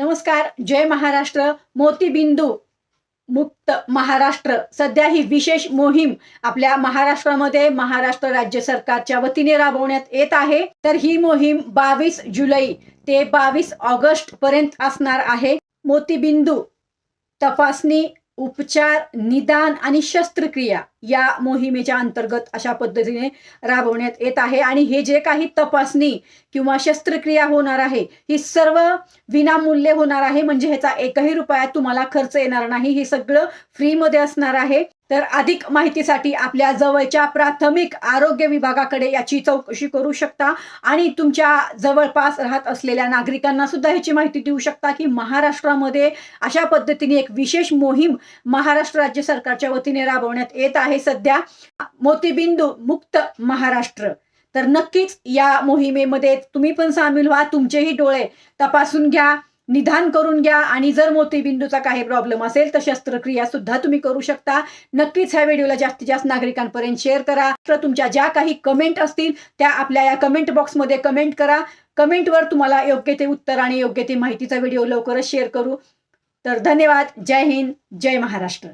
नमस्कार जय महाराष्ट्र मोतीबिंदू मुक्त महाराष्ट्र. सध्या ही विशेष मोहीम आपल्या महाराष्ट्रामध्ये महाराष्ट्र राज्य सरकारच्या वतीने राबवण्यात येत आहे. तर ही मोहीम बावीस जुलै ते बावीस ऑगस्ट पर्यंत असणार आहे. मोतीबिंदू तपासणी उपचार निदान आणि शस्त्रक्रिया या मोहिमेच्या अंतर्गत अशा पद्धतीने राबवण्यात येत आहे. आणि हे जे काही तपासणी किंवा शस्त्रक्रिया होणार आहे ही सर्व विनामूल्य होणार आहे. म्हणजे ह्याचा एकही रुपया तुम्हाला खर्च येणार नाही. हे सगळं फ्रीमध्ये असणार आहे. तर अधिक माहितीसाठी आपल्या जवळच्या प्राथमिक आरोग्य विभागाकडे याची चौकशी करू शकता. आणि तुमच्या जवळपास राहत असलेल्या नागरिकांना सुद्धा ह्याची माहिती देऊ शकता की महाराष्ट्रामध्ये अशा पद्धतीने एक विशेष मोहीम महाराष्ट्र राज्य सरकारच्या वतीने राबवण्यात येत आहे. सध्या मोतीबिंदू मुक्त महाराष्ट्र. तर नक्कीच या मोहिमेमध्ये तुम्ही पण सामील व्हा तुमचेही डोळे तपासून घ्या निदान करून घ्या आणि जर मोतीबिंदूचा काही प्रॉब्लेम असेल तर शस्त्रक्रिया सुद्धा तुम्ही करू शकता. नक्कीच ह्या व्हिडिओला जास्तीत जास्त नागरिकांपर्यंत शेअर करा. तर तुमच्या ज्या काही कमेंट असतील त्या आपल्या या कमेंट बॉक्समध्ये कमेंट करा. कमेंटवर तुम्हाला योग्य ते उत्तर आणि योग्य ते माहितीचा व्हिडिओ लवकरच शेअर करू. तर धन्यवाद. जय हिंद. जय महाराष्ट्र.